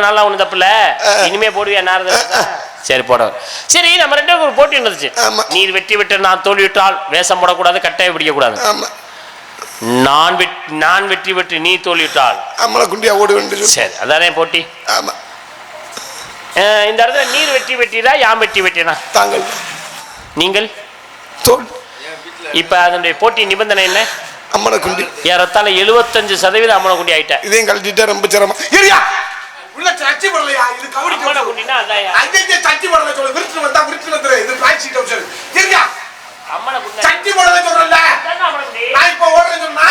நல்லா ஒண்ணு தப்பு இல்ல? இனிமே போடுவியா நாரத? சரி போட சரி நம்ம ரெண்டு ஒரு போட்டி இருந்துச்சு ஆமா. நீர் வெற்றி விட்டு நான் தோல்விட்டால் வேஷம் போடக்கூடாது கட்டாயம் பிடிக்க கூடாது ஆமா. நான் வெற்றி நான் வெற்றி பெற்று நீ தோல்விட்டால் அம்மளை குண்டியா ஓடி வந்து சரி அதானே போட்டி. ஆமா. அஹ் இந்த இடத்துல நீர் வெற்றி வெட்டிடா யாம் வெற்றி வெட்டினா? தாங்கள். நீங்கள்? தோல். இப்ப அதனுடைய போட்டி நிபந்தனை என்ன? அம்மனை குண்டி. ஏறத்தாழ எழுபத்தஞ்சு சதவீதம் அம்மனை குண்டி ஆயிட்ட. இதையும் கழட்டிட்டா ரொம்ப சிரமம். ஏரியா உள்ள சச்சி படலையா? இது கவனிக்க. குண்டினா அதான்யா. அங்கங்க சச்சி படல சொல்லு விருட்டு வந்தா விருட்டு வந்துரு. இது சொல்லு அம்மனை குண்டி சச்சி படல சொல்றல. நான் இப்போ ஓடுறேன்னு சொன்னா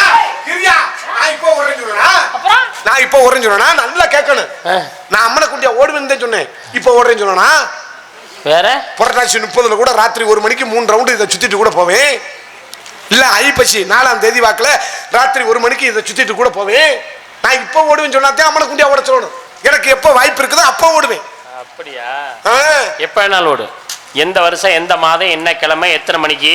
ஏரியா நான் இப்போ ஓடுறேன்னு சொன்னா அப்புறம்? நான் இப்போ ஓடுறேன்னு சொன்னா நல்லா கேட்கணும். நான் அம்மனை ஓடுவேன்னு தான் சொன்னேன். இப்போ ஓடுறேன்னு சொன்னா வேற? புரட்டாசி முப்பதுல கூட ராத்திரி ஒரு மணிக்கு மூணு ரவுண்டு இதை சுத்திட்டு கூட போவேன். இல்ல ஐப்பசி நாலாம் தேதி வாக்குல ராத்திரி ஒரு மணிக்கு இதை சுத்திட்டு கூட போவேன். நான் இப்போ ஓடுவேன்னு சொன்னாதான் அம்மனை குண்டியா ஓட சொல்லணும். எனக்கு எப்போ வாய்ப்பு இருக்குதோ அப்போ ஓடுவேன். அப்படியா? எப்ப வேணாலும் ஓடு. எந்த வருஷம் எந்த மாதம் என்ன கிழமை எத்தனை மணிக்கு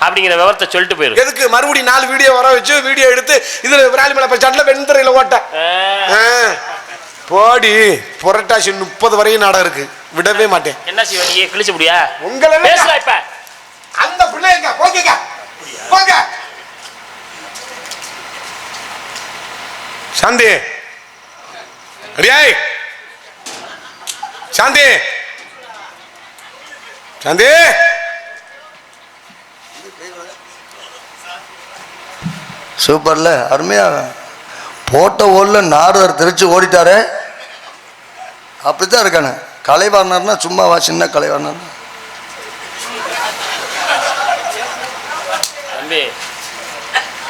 அப்படிங்கிற விவரத்தை சொல்லிட்டு போயிரு. எதுக்கு? மறுபடியும் நாலு வீடியோ வர வச்சு வீடியோ எடுத்து இதுல விராலிமலை பச்சாட்டில் வெண்துறையில ஓட்ட. அஹ், ஆ, போடி புரட்டாசி முப்பது வரையும் நாடகம் இருக்கு. விடவே மாட்டேன். என்ன செய்வ நீ? கிழிச்சு முடியா உங்களை பேசலாம் இப்ப. அந்த பிள்ளைங்க போங்க போங்க. சாந்தி. அடியாய் சாந்தி சாந்தி சூப்பர்ல அருமையா. போட்ட ஓடல நாரதர் திருச்சி ஓடிட்டாரே. அப்படித்தான் இருக்கானு. கலைவாணர்னா சும்மாவா சின்ன கலைவாணர். தம்பி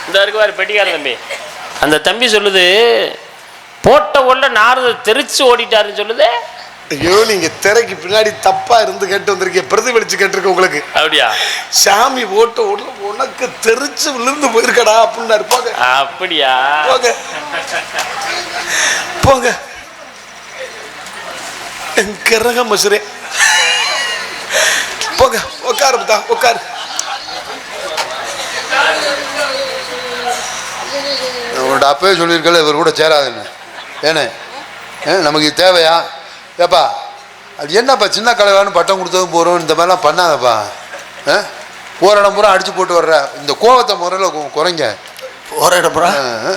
இந்த இருக்கு பெட்டிக்கார தம்பி. அந்த தம்பி சொல்லுது போட்ட உள்ள நாரத தெரிச்சு ஓடிட்டாருன்னு சொல்லுது. ஐயோ நீங்க திரைக்கு பின்னாடி தப்பா இருந்து கேட்டு வந்திருக்கீங்க. பிரதிபலிச்சு கேட்டிருக்க உங்களுக்கு. அப்படியா? சாமி ஓட்ட உடல உனக்கு தெரிச்சு விழுந்து போயிருக்கடா அப்படின்னாரு. போங்க. அப்படியா? போங்க. போங்க. என் கிரக மசுரே. போங்க. உட்காரு புத்தா உட்காரு உங்கள்கிட்ட அப்பவே சொல்லியிருக்கல இவர் கூட சேராதுன்னு. ஏனே நமக்கு இது தேவையா? ஏப்பா அது என்னப்பா சின்ன கலைவான்னு பட்டம் கொடுத்ததும் போகிறோம் இந்த மாதிரிலாம் பண்ணாதப்பா. ஆ? போகிற இடம் பூரா அடித்து போட்டு வர்ற. இந்த கோவத்தை முறையில் குறைங்க. இடப்புறா ஆ, ஆ.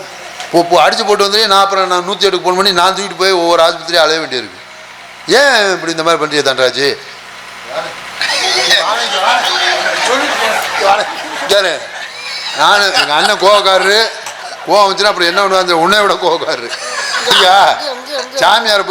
இப்போ அடித்து போட்டு வந்து நான் அப்புறம் நான் நூற்றி எட்டுக்கு ஃபோன் பண்ணி நான் தூக்கிட்டு போய் ஒவ்வொரு ஆஸ்பத்திரியும் அலைய வேண்டியிருக்கு. ஏன் இப்படி இந்த மாதிரி பண்ணுறீங்க தண்டராஜ் கேளு நான் எங்கள் அண்ணன் கோவக்காரரு. கோவம் வந்துச்சுன்னா அப்புறம் என்ன பண்ணுவாங்க உன்னை விட கோவக்காரரு. ஐயா சாமியார்